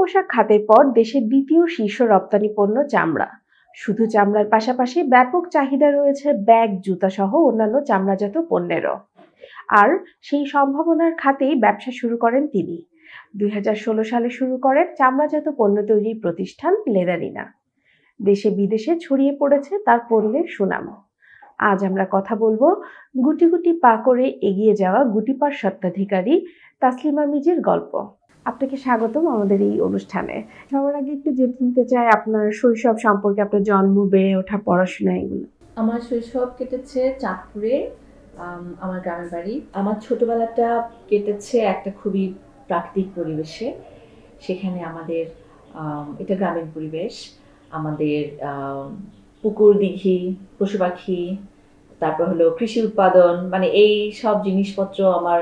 পোশাক খাতের পর দেশের দ্বিতীয় শীর্ষ রপ্তানি পণ্য চামড়া। শুধু চামড়ার পাশাপাশি ব্যাপক চাহিদা রয়েছে ব্যাগ, জুতা সহ অন্যান্য চামড়াজাত পণ্যেরও। আর সেই সম্ভাবনার খাতেই ব্যবসা শুরু করেন তিনি। দুই হাজার ষোলো সালে শুরু করেন চামড়াজাত পণ্য তৈরির প্রতিষ্ঠান লেদারিনা। দেশে বিদেশে ছড়িয়ে পড়েছে তার পণ্যের সুনাম। আজ আমরা কথা বলব গুটি গুটি পা করে এগিয়ে যাওয়া গুটিপার সত্ত্বাধিকারী তাসলিমা মিজির গল্প। আপনাকে স্বাগতম আমাদের এই অনুষ্ঠানে। সবার আগে একটু জেনে নিতে চাই, আপনার শৈশব সম্পর্কে, আপনার জন্ম, বেড়ে ওঠা, পড়াশোনা, এগুলো। আমার শৈশব কেটেছে চাঁদপুরে আমার গ্রামের বাড়ি। আমার ছোটবেলাটা কেটেছে একটা খুবই প্রাকৃতিক পরিবেশে। সেখানে আমাদের এটা গ্রামীণ পরিবেশ। আমাদের পুকুর, দিঘি, পশু পাখি, তারপর হলো কৃষি উৎপাদন মানে এই সব জিনিসপত্র আমার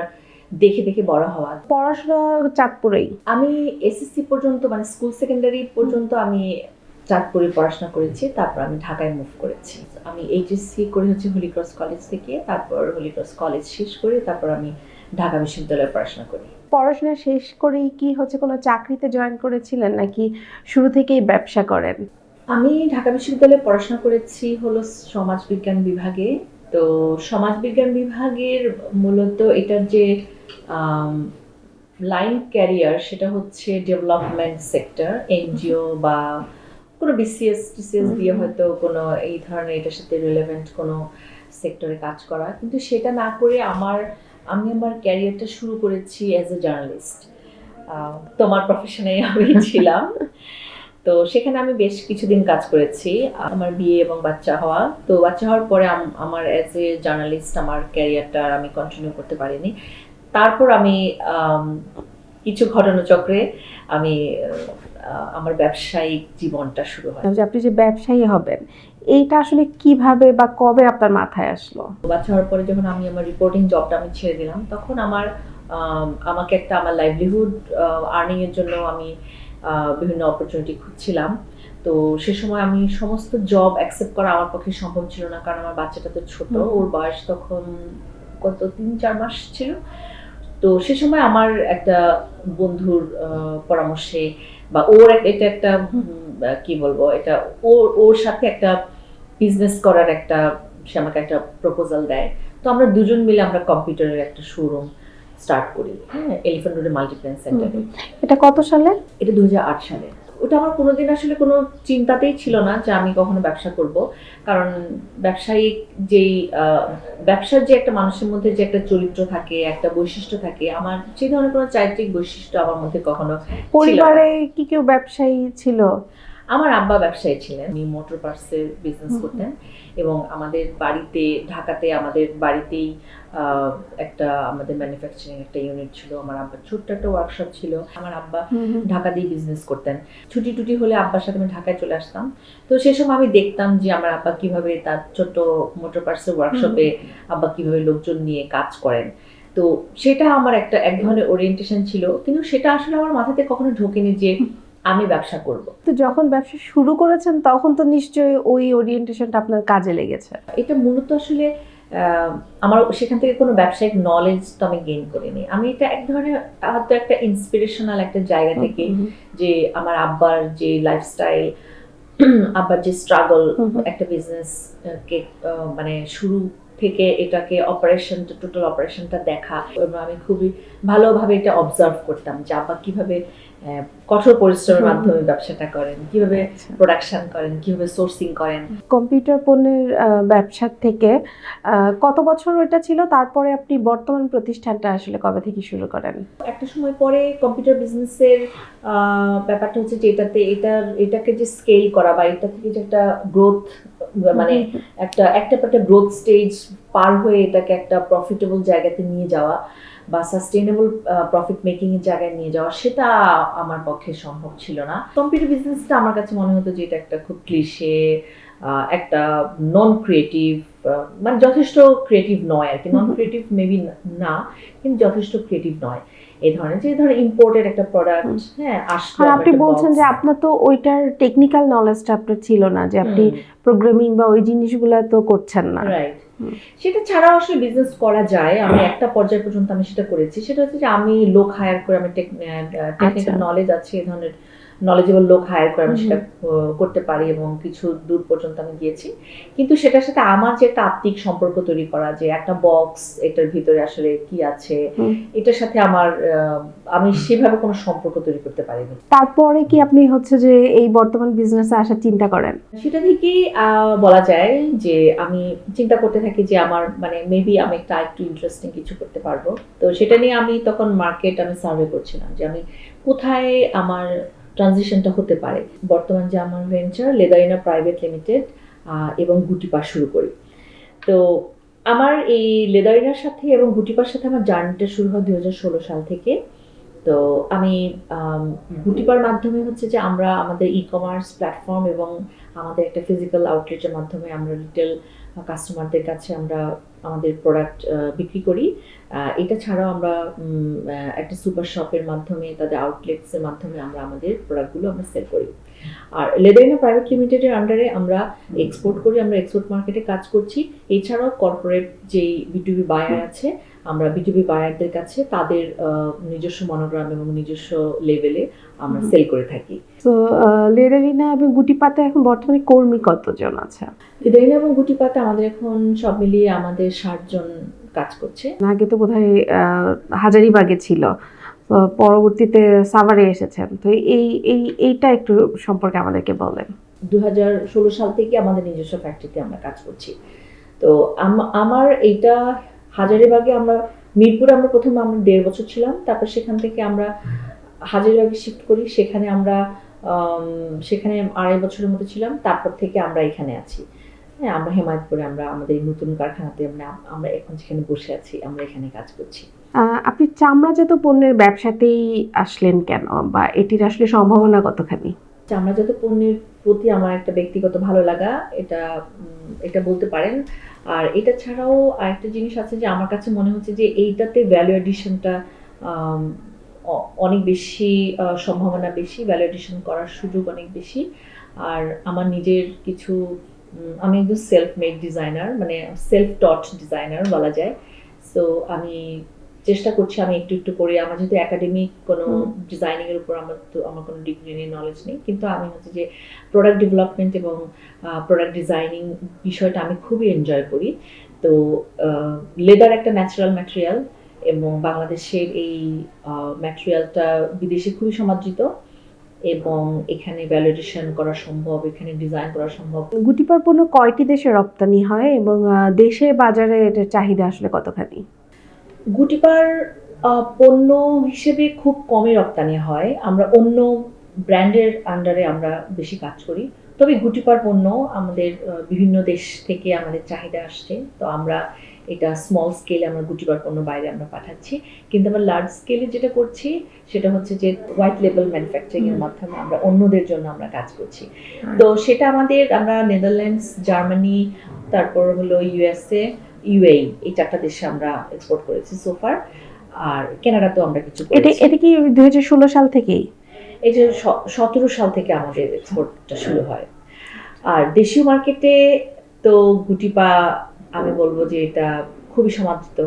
দেখে দেখে বড় হওয়া। পড়াশোনা চাঁদপুরেই? আমি এসএসসি পর্যন্ত মানে স্কুল সেকেন্ডারি পর্যন্ত আমি চাঁদপুরে পড়াশোনা করেছি তারপর আমি ঢাকায় মুভ করেছি। আমি এইচএসসি করে হচ্ছে হলিক্রস কলেজ থেকে তারপর হলিক্রস কলেজ শেষ করে তারপর আমি ঢাকা বিশ্ববিদ্যালয়ে পড়াশোনা করি। পড়াশোনা শেষ করেই কি হচ্ছে কোনো চাকরিতে জয়েন করেছিলেন নাকি শুরু থেকেই ব্যবসা করেন? আমি ঢাকা বিশ্ববিদ্যালয়ে পড়াশোনা করেছি হলো সমাজবিজ্ঞান বিভাগে। তো সমাজবিজ্ঞান বিভাগের মূলত এটার যে লাইন ক্যারিয়ার সেটা হচ্ছে ডেভেলপমেন্ট সেক্টর এনজিও বা কোনো বিসিএস টিসিএস দিয়ে হয়তো কোনো এই ধরনের এটার সাথে রিলেভেন্ট কোনো সেক্টরে কাজ করা। কিন্তু সেটা না করে আমার আমি আমার ক্যারিয়ারটা শুরু করেছি অ্যাজ এ জার্নালিস্ট তোমার প্রফেশনে আমি ছিলাম। তো সেখানে আমি বেশ কিছুদিন কাজ করেছি আমার বিয়ে এবং বাচ্চা হওয়া। তো বাচ্চা হওয়ার পরে আমার অ্যাজ এ জার্নালিস্ট আমার ক্যারিয়ারটা আমি কন্টিনিউ করতে পারিনি। তারপর আমি কিছু ঘটনাচক্রে আমি আমার ব্যবসায়িক জীবনটা শুরু হয়। যে আপনি যে ব্যবসায়ী হবেন এইটা আসলে কীভাবে বা কবে আপনার মাথায় আসলো? বাচ্চা হওয়ার পরে যখন আমি আমার রিপোর্টিং জবটা আমি ছেড়ে দিলাম তখন আমার আম, আমাকে একটা আমার লাইভলিহুড আর্নিং এর জন্য আমি বিভিন্ন অপরচুনিটি খুঁজছিলাম। তো সে সময় আমি সমস্ত জব অ্যাকসেপ্ট করা আমার পক্ষে সম্ভব ছিল না কারণ আমার বাচ্চাটা তো ছোট। ওর বয়স তখন কত তিন চার মাস ছিল। তো সে সময় আমার একটা বন্ধুর পরামর্শে বা ওর এটা একটা কি বলব এটা ওর ওর সাথে একটা বিজনেস করার একটা সে আমাকে একটা প্রপোজাল দেয়। তো আমরা দুজন মিলে আমরা কম্পিউটারের একটা শোরুম স্টার্ট করি। হ্যাঁ এলিফ্যান্ট রোডে মাল্টিপ্লেন সেন্টারে এটা কত সালে? এটা দু সালে। ওটা আমার কোনোদিন আসলে কোনো চিন্তাতেই ছিল না যে আমি কখনো ব্যবসা করব। কারণ ব্যবসায়িক যেই ব্যবসার যে একটা মানুষের মধ্যে যে একটা চরিত্র থাকে একটা বৈশিষ্ট্য থাকে আমার সেই ধরনের কোনো চারিত্রিক বৈশিষ্ট্য আমার মধ্যে কখনো পরিবারে কি কেউ ব্যবসায়ী ছিল? আমার আব্বা ব্যবসায়ী ছিলেন। উনি মোটর পার্টসের বিজনেস করতেন এবং আমাদের বাড়িতে ঢাকাতে আমাদের বাড়িতেই একটা আমাদের ম্যানুফ্যাকচারিং একটা ইউনিট ছিল আমার আব্বার ছোট্ট একটা ওয়ার্কশপ ছিল। আমার আব্বা ঢাকাতেই বিজনেস করতেন। ছুটি টুটি হলে আব্বার সাথে আমি ঢাকায় চলে আসতাম। তো সে সময় আমি দেখতাম যে আমার আব্বা কীভাবে তার ছোট্ট মোটর পার্টসের ওয়ার্কশপে আব্বা কীভাবে লোকজন নিয়ে কাজ করেন। তো সেটা আমার একটা এক ধরনের ওরিয়েন্টেশন ছিল। কিন্তু সেটা আসলে আমার মাথাতে কখনো ঢোকেনি যে আমি ব্যবসা করব। তো যখন ব্যবসা শুরু করেছেন তখন তো নিশ্চয়ই ওই ওরিয়েন্টেশনটা আপনার কাজে লেগেছে। এটা মূলত আসলে আমার সেখান থেকে কোনো ব্যবসায়িক নলেজ তো আমি গেইন করিনি। আমি এটা এক ধরনের হয়তো একটা ইন্সপিরেশনাল একটা জায়গা থেকে যে আমার আব্বার যে লাইফস্টাইল আব্বার যে স্ট্রাগল। একটা বিজনেস কে মানে শুরু থেকে এটাকে অপারেশন টোটাল অপারেশনটা দেখা। এবং আমি খুবই ভালোভাবে এটা অবজার্ভ করতাম যে আব্বা কীভাবে কঠোর পরিশ্রমের মাধ্যমে ব্যবসাটা করেন কীভাবে আচ্ছা। প্রোডাকশন করেন কীভাবে সোর্সিং করেন? কম্পিউটার পণ্যের ব্যবসার থেকে কত বছর ওইটা ছিল? তারপরে আপনি বর্তমান প্রতিষ্ঠানটা আসলে কবে থেকে শুরু করেন? একটা সময় পরে কম্পিউটার বিজনেসের ব্যাপারটা হচ্ছে যে এটাতে এটা এটাকে যে স্কেল করা বা এটা থেকে যে একটা গ্রোথ মানে একটা একটা একটা গ্রোথ স্টেজ পার হয়ে এটাকে একটা প্রফিটেবল জায়গাতে নিয়ে যাওয়া বা সাস্টেনেবল প্রফিট মেকিং এর জায়গায় নিয়ে যাওয়া সেটা আমার পক্ষে সম্ভব ছিল না। কম্পিউটার বিজনেসটা আমার কাছে মনে হতো যে এটা একটা খুব ক্লিশে একটা নন ক্রিয়েটিভ মানে যথেষ্ট ক্রিয়েটিভ নয় আর কি নন ক্রিয়েটিভ মেবি না কিন্তু যথেষ্ট ক্রিয়েটিভ নয়। এই ধরনের যে ধরনের ইম্পোর্টেড একটা প্রোডাক্ট হ্যাঁ আসলো আপনি বলছেন যে আপনার তো ওইটার টেকনিক্যাল নলেজটা আপনার ছিল না যে আপনি প্রোগ্রামিং বা ওই জিনিসগুলো তো করছেন না। রাইট। সেটা ছাড়াও আসলে বিজনেস করা যায় আমি একটা পর্যায় পর্যন্ত আমি সেটা করেছি সেটা হচ্ছে যে আমি লোক হায়ার করে আমি টেকনিক্যাল আচ্ছা। নলেজ আছে এই ধরনের নলেজেবল লোক হায়ার করে আমি সেটা করতে পারি এবং কিছু দূর পর্যন্ত আমি গিয়েছি। কিন্তু সেটার সাথে আমার যে একটা আত্মিক সম্পর্ক তৈরি করা যে একটা বক্স এটার ভিতরে আসলে কি আছে এটার সাথে আমার আমি সেভাবে কোনো সম্পর্ক তৈরি করতে পারিনি। তারপরে কি আপনি হচ্ছে যে এই বর্তমান বিজনেসে আসার চিন্তা করেন? সেটা থেকেই আহ, বলা যায় যে আমি চিন্তা করতে থাকি যে আমার মানে মেবি আমি একটা একটু ইন্টারেস্টিং কিছু করতে পারব। তো সেটা নিয়ে আমি তখন মার্কেট আমি সার্ভে করছিলাম যে আমি কোথায় আমার ট্রানজিশনটা হতে পারে। বর্তমান যে আমার ভেঞ্চার লেদারিনা প্রাইভেট লিমিটেড এবং গুটিপা শুরু করি। তো আমার এই লেদারিনার সাথে এবং গুটিপার সাথে আমার জার্নিটা শুরু হয় দুই হাজার ষোলো সাল থেকে। তো আমি আম, গুটিপার মাধ্যমে হচ্ছে যে আমরা আমাদের ই কমার্স প্ল্যাটফর্ম এবং আমাদের একটা ফিজিক্যাল আউটলেটের মাধ্যমে আমরা রিটেল কাস্টমারদের কাছে আমরা আমাদের প্রোডাক্ট বিক্রি করি। এটা ছাড়াও আমরা একটা সুপার শপের মাধ্যমে, তাদের আউটলেটসের মাধ্যমে আমরা আমাদের প্রোডাক্টগুলো আমরা সেল করি। আর লেদারিনা প্রাইভেট লিমিটেডের আন্ডারে আমরা এক্সপোর্ট করি, আমরা এক্সপোর্ট মার্কেটে কাজ করছি। এছাড়াও কর্পোরেট যেই বিটুবি বায়ার আছে, আমরা বিটুবি বায়ারদের কাছে তাদের নিজস্ব মনোগ্রাম এবং নিজস্ব লেভেলে আমরা সেল করে থাকি। তো লেদারিনা এবং গুটি পাতা এখন বর্তমানে কর্মী কতজন আছে? লেদারিনা এবং গুটিপাতে আমাদের এখন সব মিলিয়ে আমাদের ষাট জন কাজ করছে। আগে তো বোধহয় হাজারিবাগে ছিল। পরবর্তীতে সাভারে এসেছেন। তো এই এই এইটা একটু সম্পর্কে আমাদেরকে বলেন। দু হাজার ষোলো সাল থেকে আমাদের নিজস্ব ফ্যাক্টরিতে আমরা কাজ করছি। তো আম- আমার এইটা হাজারিবাগে আমরা মিরপুরে আমরা প্রথমে আমরা দেড় বছর ছিলাম। তারপর সেখান থেকে আমরা হাজারিবাগে শিফট করি সেখানে আমরা সেখানে আড়াই বছরের মতো ছিলাম তারপর থেকে আমরা এখানে আছি। হ্যাঁ আমরা হেমায়তপুরে আমরা আমাদের এই নতুন কারখানাতে আমরা আমরা এখন যেখানে বসে আছি আমরা এখানে কাজ করছি। আপনি চামড়াজাত পণ্যের ব্যবসাতেই আসলেন কেন? বা এটির আসলে সম্ভাবনা কতখানি? চামড়াজাত পণ্যের প্রতি আমার একটা ব্যক্তিগত ভালো লাগা এটা এটা বলতে পারেন। আর এটা ছাড়াও আরেকটা জিনিস আছে যে আমার কাছে মনে হচ্ছে যে এইটাতে ভ্যালু এডিশনটা অনেক বেশি সম্ভাবনা বেশি ভ্যালু এডিশন করার সুযোগ অনেক বেশি। আর আমার নিজের কিছু আমি একজন সেলফ মেড ডিজাইনার মানে সেলফ টট ডিজাইনার বলা যায়। সো আমি চেষ্টা করছি আমি একটু একটু করে আমার যেহেতু একাডেমিক কোনো। ডিজাইনিং এর উপর আমার তো আমার কোনো ডিগ্রি নেই নলেজ নেই। কিন্তু আমি হচ্ছে যে প্রোডাক্ট ডেভেলপমেন্ট এবং প্রোডাক্ট ডিজাইনিং বিষয়টা আমি খুবই এনজয় করি। তো লেদার একটা ন্যাচারাল ম্যাটেরিয়াল এবং বাংলাদেশের এই ম্যাটেরিয়ালটা বিদেশে খুবই সমাদৃত এবং এখানে ভ্যালিডেশন করা সম্ভব এখানে ডিজাইন করা সম্ভব। গুটিপার পণ্য কয়টি দেশে রপ্তানি হয় এবং দেশে বাজারে এটার চাহিদা আসলে কতখানি? গুটিপার পণ্য হিসেবে খুব কমই রপ্তানি হয়। আমরা অন্য ব্র্যান্ডের আন্ডারে আমরা বেশি কাজ করি। তবে গুটিপার পণ্য আমাদের বিভিন্ন দেশ থেকে আমাদের চাহিদা আসছে। তো আমরা এটা স্মল স্কেলে আমরা গুটিপার পণ্য বাইরে আমরা পাঠাচ্ছি। কিন্তু আমরা লার্জ স্কেলে যেটা করছি সেটা হচ্ছে যে হোয়াইট লেভেল ম্যানুফ্যাকচারিং এর মাধ্যমে আমরা অন্যদের জন্য আমরা কাজ করছি। তো সেটা আমাদের আমরা নেদারল্যান্ডস জার্মানি তারপর হলো ইউএসএ ইউএই এই চারটা দেশে আমরা এক্সপোর্ট করেছি সোফার আর কানাডাতেও আমরা কিছু এটা এটা কি দুই হাজার ষোলো সাল থেকেই? এই যে সতেরো সাল থেকে আমাদের এক্সপোর্টটা শুরু হয়। আর দেশীয় মার্কেটে তো গুটিপা আমি বলব যে এটা খুবই সমাদৃত।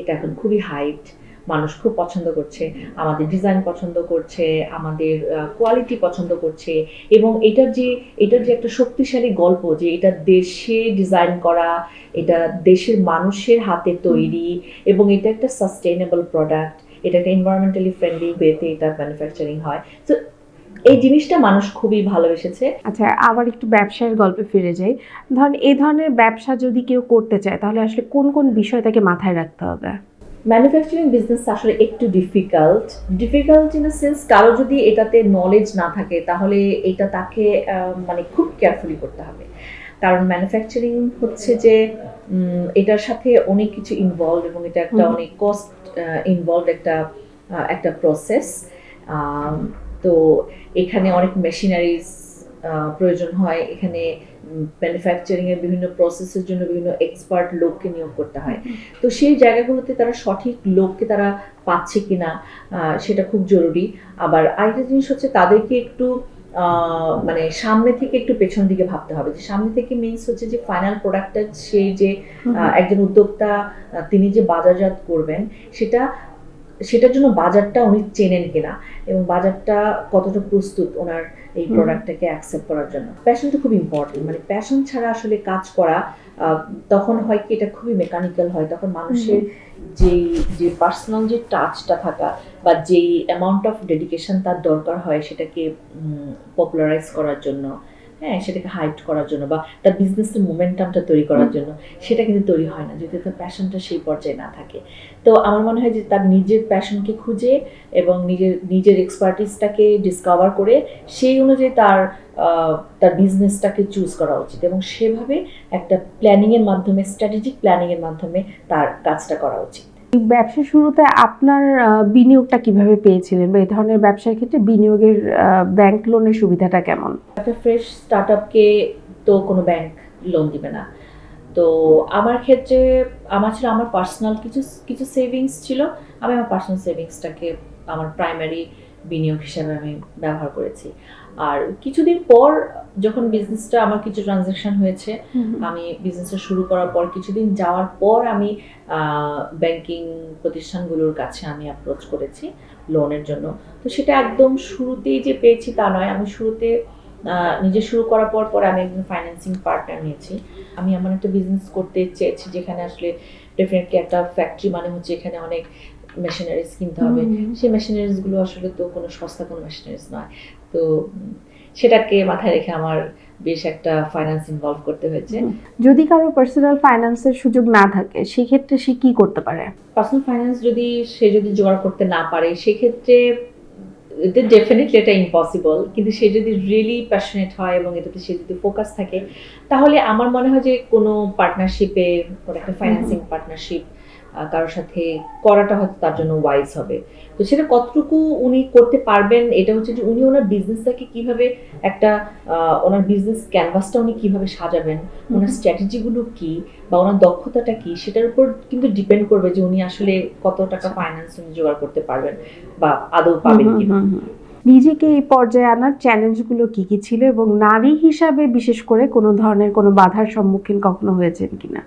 এটা এখন খুবই হাইট মানুষ খুব পছন্দ করছে, আমাদের ডিজাইন পছন্দ করছে, আমাদের কোয়ালিটি পছন্দ করছে এবং এটার যে এটার যে একটা শক্তিশালী গল্প যে এটা দেশে ডিজাইন করা, এটা দেশের মানুষের হাতে তৈরি এবং এটা একটা সাস্টেইনেবল প্রোডাক্ট এটা একটা এনভায়রনমেন্টালি ফ্রেন্ডলি ওয়েতে এটা ম্যানুফ্যাকচারিং হয়। তো এই জিনিসটা মানুষ খুবই ভালোবেসেছে। আচ্ছা আবার একটু ব্যবসায়ের গল্পে ফিরে যাই। ধরেন এই ধরনের ব্যবসা যদি কেউ করতে চায় তাহলে আসলে কোন কোন বিষয় তাকে মাথায় রাখতে হবে? ম্যানুফ্যাকচারিং বিজনেস আসলে একটু difficult difficult in the sense কারও যদি এটাতে নলেজ না থাকে তাহলে এটা তাকে মানে খুব কেয়ারফুলি করতে হবে। কারণ ম্যানুফ্যাকচারিং হচ্ছে যে এটার সাথে অনেক কিছু ইনভলভ এবং এটা একটা অনেক কস্ট ইনভলভ একটা একটা প্রসেস তো এখানে অনেক মেশিনারিজ প্রয়োজন হয়। এখানে ম্যানুফ্যাকচারিং এর বিভিন্ন প্রসেসের জন্য বিভিন্ন এক্সপার্ট লোককে নিয়োগ করতে হয়। তো সেই জায়গাগুলোতে তারা সঠিক লোককে তারা পাচ্ছে কিনা সেটা খুব জরুরি। আবার আরেকটা জিনিস হচ্ছে তাদেরকে একটু আহ, মানে সামনে থেকে একটু পেছন দিকে ভাবতে হবে। যে সামনে থেকে মিনস হচ্ছে যে ফাইনাল প্রোডাক্টটা সেই যে একজন উদ্যোক্তা তিনি যে বাজারজাত করবেন সেটা সেটার জন্য বাজারটা উনি চেনেন কিনা এবং বাজারটা কতটা প্রস্তুত ওনার এই প্রোডাক্টটাকে অ্যাকসেপ্ট করার জন্য। প্যাশনটা খুব ইম্পর্টেন্ট মানে প্যাশন ছাড়া আসলে কাজ করা তখন হয় কি এটা খুবই মেকানিক্যাল হয় তখন মানুষের যেই যে পার্সোনাল যে টাচটা থাকা বা যেই অ্যামাউন্ট অফ ডেডিকেশন তার দরকার হয় সেটাকে পপুলারাইজ করার জন্য। হ্যাঁ সেটাকে হাইট করার জন্য বা তার বিজনেসের মোমেন্টামটা তৈরি করার জন্য সেটা কিন্তু তৈরি হয় না যদি তার প্যাশনটা সেই পর্যায়ে না থাকে। তো আমার মনে হয় যে তার নিজের প্যাশনকে খুঁজে এবং নিজের নিজের এক্সপার্টিসটাকে ডিসকভার করে সেই অনুযায়ী তার তার বিজনেসটাকে চুজ করা উচিত এবং সেভাবে একটা প্ল্যানিংয়ের মাধ্যমে স্ট্র্যাটেজিক প্ল্যানিংয়ের মাধ্যমে তার কাজটা করা উচিত। ব্যবসা শুরুতে আপনার বিনিয়োগটা কীভাবে পেয়েছিলেন বা এই ধরনের ব্যবসার ক্ষেত্রে বিনিয়োগের ব্যাংক লোনের সুবিধাটা কেমন? একটা ফ্রেশ স্টার্ট আপকে তো কোনো ব্যাংক লোন দিবে না। তো আমার ক্ষেত্রে, আমার ছিল, আমার পার্সোনাল কিছু কিছু সেভিংস ছিল। আমি আমার পার্সোনাল সেভিংসটাকে আমার প্রাইমারি বিনিয়োগ হিসাবে আমি ব্যবহার করেছি। আর কিছুদিন পর যখন বিজনেসটা আমার কিছু ট্রানজ্যাকশন হয়েছে আমি বিজনেসটা শুরু করার পর কিছুদিন যাওয়ার পর আমি ব্যাংকিং প্রতিষ্ঠানগুলোর কাছে আমি অ্যাপ্রোচ করেছি লোনের জন্য। তো সেটা একদম শুরুতেই যে পেয়েছি তা নয়। আমি শুরুতে নিজে শুরু করার পর পর আমি একজন ফাইন্যান্সিং পার্টনার নিয়েছি। আমি এমন একটা বিজনেস করতে চেয়েছি যেখানে আসলে ডেফিনেটলি একটা ফ্যাক্টরি মানে হচ্ছে এখানে অনেক মেশিনারিজ কিনতে হবে। সেই মেশিনারিজগুলো আসলে তো কোনো সস্তা কোনো মেশিনারিজ নয়। তো সেটাকে মাথায় রেখে আমার বেশ একটা ফাইন্যান্স ইনভলভ করতে হয়েছে। যদি কারও পার্সোনাল ফাইন্যান্সের সুযোগ না থাকে সেক্ষেত্রে সে কি করতে পারে? পার্সোনাল ফাইন্যান্স যদি সে যদি জোগাড় করতে না পারে সেক্ষেত্রে এটা ডেফিনেটলি এটা ইম্পসিবল কিন্তু সে যদি রিয়েলি প্যাশনেট হয় এবং এটাতে সে যদি ফোকাস থাকে তাহলে আমার মনে হয় যে কোনো পার্টনারশিপে কোনো একটা ফাইন্যান্সিং পার্টনারশিপ কারোর সাথে করাটা হয়তো তার জন্য ওয়াইজ হবে। তো সেটা কতটুকু উনি করতে পারবেন এটা হচ্ছে যে উনি ওনার বিজনেসটাকে কীভাবে একটা ওনার বিজনেস ক্যানভাসটা উনি কীভাবে সাজাবেন ওনার স্ট্র্যাটেজিগুলো কি বা ওনার দক্ষতাটা কি সেটার উপর কিন্তু ডিপেন্ড করবে যে উনি আসলে কত টাকা ফাইন্যান্স উনি জোগাড় করতে পারবেন বা আদৌ পাবেন কিনা। হুম। নিজেকে এই পর্যায়ে আনার চ্যালেঞ্জগুলো কি কি ছিল এবং নারী হিসাবে বিশেষ করে কোনো ধরনের কোনো বাধার সম্মুখীন কখনো হয়েছেন কিনা?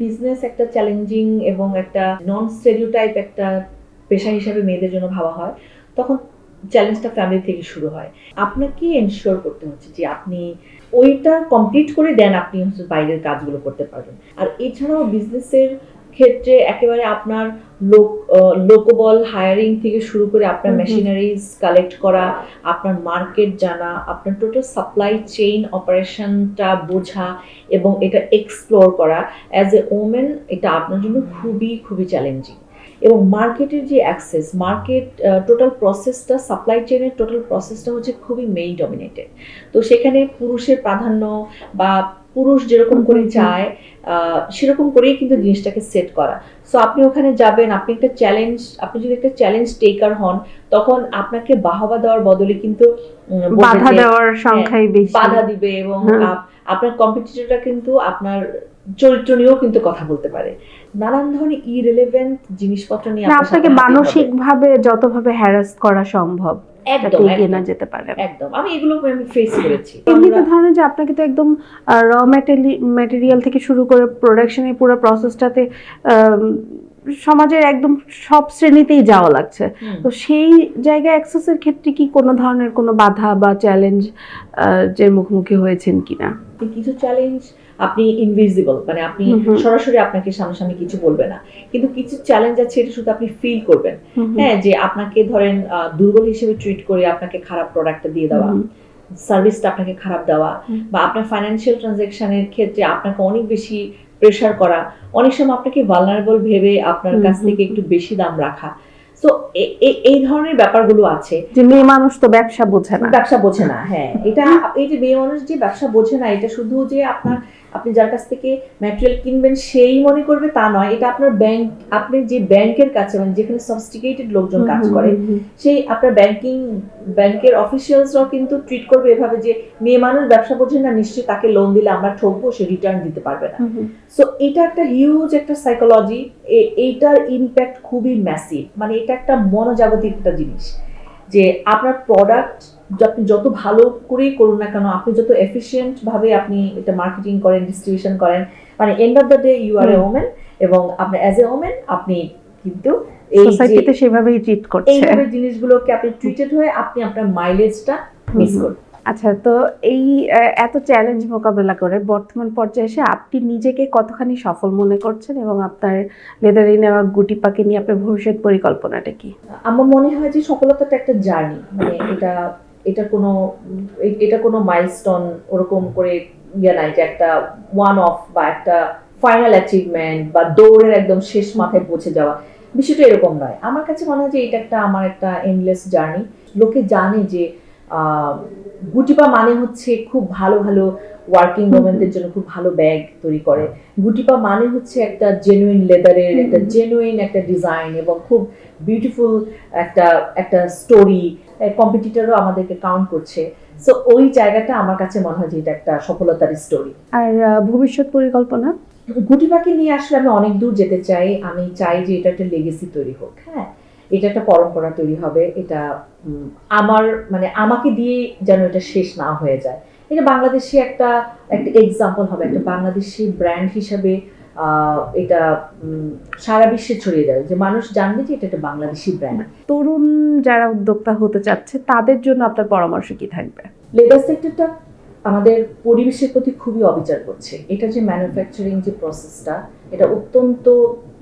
বিজনেস একটা চ্যালেঞ্জিং এবং একটা নন স্টেরিওটাইপ একটা পেশা হিসাবে মেয়েদের জন্য ভাবা হয়, তখন চ্যালেঞ্জটা ফ্যামিলি থেকে শুরু হয়। আপনাকে এনশিওর করতে হচ্ছে যে আপনি ওইটা কমপ্লিট করে দেন আপনি হচ্ছে বাইরের কাজগুলো করতে পারবেন। আর এছাড়াও বিজনেসের ক্ষেত্রে একেবারে আপনার লোক লোকবল হায়ারিং থেকে শুরু করে আপনার। মেশিনারিজ কালেক্ট করা আপনার মার্কেট জানা আপনার টোটাল সাপ্লাই চেইন অপারেশনটা বোঝা এবং এটা এক্সপ্লোর করা অ্যাজ এ ওমেন এটা আপনার জন্য খুবই খুবই চ্যালেঞ্জিং এবং মার্কেটের যে অ্যাক্সেস মার্কেট টোটাল প্রসেসটা সাপ্লাই চেনের টোটাল প্রসেসটা হচ্ছে খুবই মেইন ডমিনেটেড তো সেখানে পুরুষের প্রাধান্য বা পুরুষ যেরকম করে। চায় সেরকম করেই কিন্তু জিনিসটাকে সেট করা সো আপনি ওখানে যাবেন আপনি একটা চ্যালেঞ্জ আপনি যদি একটা চ্যালেঞ্জ টেকার হন তখন আপনাকে বাহবা দেওয়ার বদলে কিন্তু বাধা দেওয়ার সংখ্যাই বেশি বাধা দিবে এবং হ্যাঁ। আপ- আপনার কম্পিটিটররা কিন্তু আপনার চরিত্র নিয়েও কিন্তু কথা বলতে পারে নানান ধরনের ইরেলেভেন্ট জিনিসপত্র নিয়ে আপনাকে হাঁটতে হবে। মানসিক ভাবে যতভাবে হ্যারাস করা সম্ভব একদম যাতে এগিয়ে না যেতে পারে একদম। আমি এগুলো আমি ফেস করেছি। এমনিতে আমরা- ধরেন যে আপনাকে তো একদম র ম্যাটেরিয়াল থেকে শুরু করে প্রোডাকশনের পুরো প্রসেসটাতে সমাজের একদম সব শ্রেণীতেই যাওয়া লাগছে। তো সেই জায়গায় অ্যাক্সেসের ক্ষেত্রে কি কোনো ধরনের কোনো বাধা বা চ্যালেঞ্জ যে মুখোমুখি হয়েছেন কিনা? কিছু চ্যালেঞ্জ আপনি ইনভিজিবল মানে আপনি। সরাসরি আপনাকে সামনাসামনি কিছু বলবে না। কিন্তু কিছু চ্যালেঞ্জ আছে এটা শুধু আপনি ফিল করবেন। হ্যাঁ যে আপনাকে ধরেন দুর্বল হিসেবে ট্রিট করে আপনাকে খারাপ প্রোডাক্টটা দিয়ে দেওয়া সার্ভিসটা আপনাকে খারাপ দেওয়া বা আপনার ফাইন্যান্সিয়াল ট্রানজ্যাকশনের ক্ষেত্রে আপনাকে অনেক বেশি প্রেশার করা অনেক সময় আপনাকে ভালনারেবল ভেবে আপনার কাছ থেকে একটু বেশি দাম রাখা। সো এই ধরনের ব্যাপারগুলো আছে। যে মেয়ে মানুষ তো ব্যবসা বোঝে না। ব্যবসা বোঝে না হ্যাঁ। এটা এই যে মেয়ে মানুষ যে ব্যবসা বোঝে না এটা শুধু যে আপনার আপনি যার কাছ থেকে ম্যাটেরিয়াল কিনবেন সেই মনে করবে তা নয়। এটা আপনার ব্যাংক আপনি যে ব্যাংকের কাছে মানে যেখানে সফিস্টিকেটেড লোকজন কাজ করে সেই আপনার ব্যাংকিং ব্যাংকের অফিসিয়ালসরাও কিন্তু ট্রিট করবে এভাবে যে মেয়ে মানুষ ব্যবসা বোঝে না নিশ্চয়ই তাকে লোন দিলে আমরা ঠকবো সে রিটার্ন দিতে পারবে না। সো এটা একটা হিউজ একটা সাইকোলজি এইটার ইম্প্যাক্ট খুবই ম্যাসিভ মানে এটা একটা মনোজাগতিক একটা জিনিস যে আপনার প্রোডাক্ট আপনি যত ভালো করেই করুন না কেন আপনি যত এফিসিয়েন্ট ভাবে আপনি এটা মার্কেটিং করেন ডিস্ট্রিবিউশন করেন মানে end of the day you are a women এবং আপনার অ্যাজ এ ওমেন আপনি কিন্তু এই সোসাইটিতে সেভাবেই ট্রিট করছে। এইভাবে জিনিসগুলোকে আপনি ট্রিটেড হয়ে আপনি আপনার মাইলেজটা মিস হুম। করবেন আচ্ছা তো এই এত চ্যালেঞ্জ মোকাবেলা করে বর্তমান পর্যায়ে এসে আপনি নিজেকে কতখানি সফল মনে করছেন এবং আপনার লেদারি নেওয়া গুটি পাকে নিয়ে আপনার ভবিষ্যৎ পরিকল্পনাটা কি? আমার মনে হয় যে সফলতাটা একটা জার্নি মানে এটা এটা কোনো এটা কোনো মাইলস্টোন ওরকম করে ইয়ে নাই যে একটা ওয়ান অফ বা একটা ফাইনাল অ্যাচিভমেন্ট বা দৌড়ের একদম শেষ মাথায় পৌঁছে যাওয়া। বিষয়টা এরকম নয়। আমার কাছে মনে হয় যে এটা একটা, আমার একটা এন্ডলেস জার্নি লোকে জানে যে গুটিপা মানে হচ্ছে খুব ভালো ভালো ওয়ার্কিং। ওমেনদের জন্য খুব ভালো ব্যাগ তৈরি করে। গুটিপা মানে হচ্ছে একটা জেনুইন লেদারের একটা জেনুইন একটা ডিজাইন এবং খুব বিউটিফুল একটা একটা স্টোরি কম্পিটিটরও আমাদেরকে কাউন্ট করছে। সো ওই জায়গাটা আমার কাছে মনে হয় যে এটা একটা সফলতার স্টোরি আর ভবিষ্যৎ পরিকল্পনা? গুটিপাকে নিয়ে আসলে আমি অনেক দূর যেতে চাই। আমি চাই যে এটা একটা লেগেসি তৈরি হোক হ্যাঁ? এটা একটা পরম্পরা তৈরি হবে এটা আমার মানে আমাকে দিয়ে যেন এটা শেষ না হয়ে যায়। এটা বাংলাদেশি একটা একটা এক্সাম্পল হবে একটা বাংলাদেশি ব্র্যান্ড হিসাবে এটা সারা বিশ্বে ছড়িয়ে যাবে। যে মানুষ জানবে যে এটা একটা বাংলাদেশি ব্র্যান্ড তরুণ যারা উদ্যোক্তা হতে চাচ্ছে তাদের জন্য আপনার পরামর্শ কি থাকবে? লেদার সেক্টরটা আমাদের পরিবেশের প্রতি খুবই অবিচার করছে। এটা যে ম্যানুফ্যাকচারিং যে প্রসেসটা এটা অত্যন্ত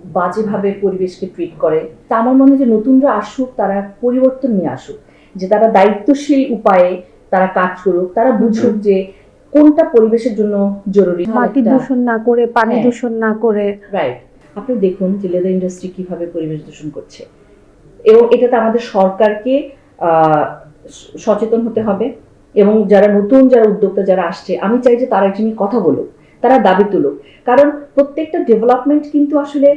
বাজেভাবে পরিবেশকে ট্রিট করে তা আমার মনে হয় যে নতুনরা আসুক তারা পরিবর্তন নিয়ে আসুক। যে তারা দায়িত্বশীল উপায়ে তারা কাজ করুক তারা বুঝুক যে কোনটা পরিবেশের জন্য জরুরি। মাটি দূষণ না করে পানি হ্যাঁ। দূষণ না করে। রাইট আপনি দেখুন যে লেদার ইন্ডাস্ট্রি কীভাবে পরিবেশ দূষণ করছে। এবং এটাতে আমাদের সরকারকে আহ, সচেতন হতে হবে। এবং যারা নতুন যারা উদ্যোক্তা যারা আসছে আমি চাই যে তারা এটা নিয়ে কথা বলুক। তারা দাবি তুলুক। কারণ প্রত্যেকটা ডেভেলপমেন্ট কিন্তু আসলে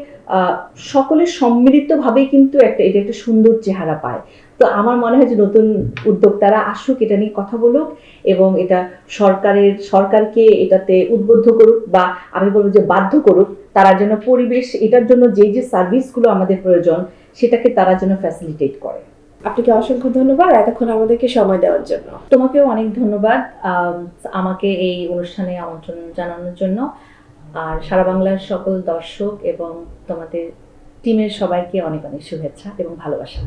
সকলের সম্মিলিতভাবেই কিন্তু একটা, এটা একটা সুন্দর চেহারা পায়। তো আমার মনে হয় যে নতুন উদ্যোক্তারা আসুক, এটা নিয়ে কথা বলুক এবং এটা সরকারের, সরকারকে এটাতে উদ্বুদ্ধ করুক বা আমি বলব যে বাধ্য করুক, তারা যেন পরিবেশ, এটার জন্য যেই যে সার্ভিসগুলো আমাদের প্রয়োজন, সেটাকে তারা যেন ফ্যাসিলিটেট করে। আপনাকে অসংখ্য ধন্যবাদ এতক্ষণ আমাদেরকে সময় দেওয়ার জন্য। তোমাকেও অনেক ধন্যবাদ আম, আমাকে এই অনুষ্ঠানে আমন্ত্রণ জানানোর জন্য। আর সারা বাংলার সকল দর্শক এবং তোমাদের টিমের সবাইকে অনেক অনেক শুভেচ্ছা এবং ভালোবাসা।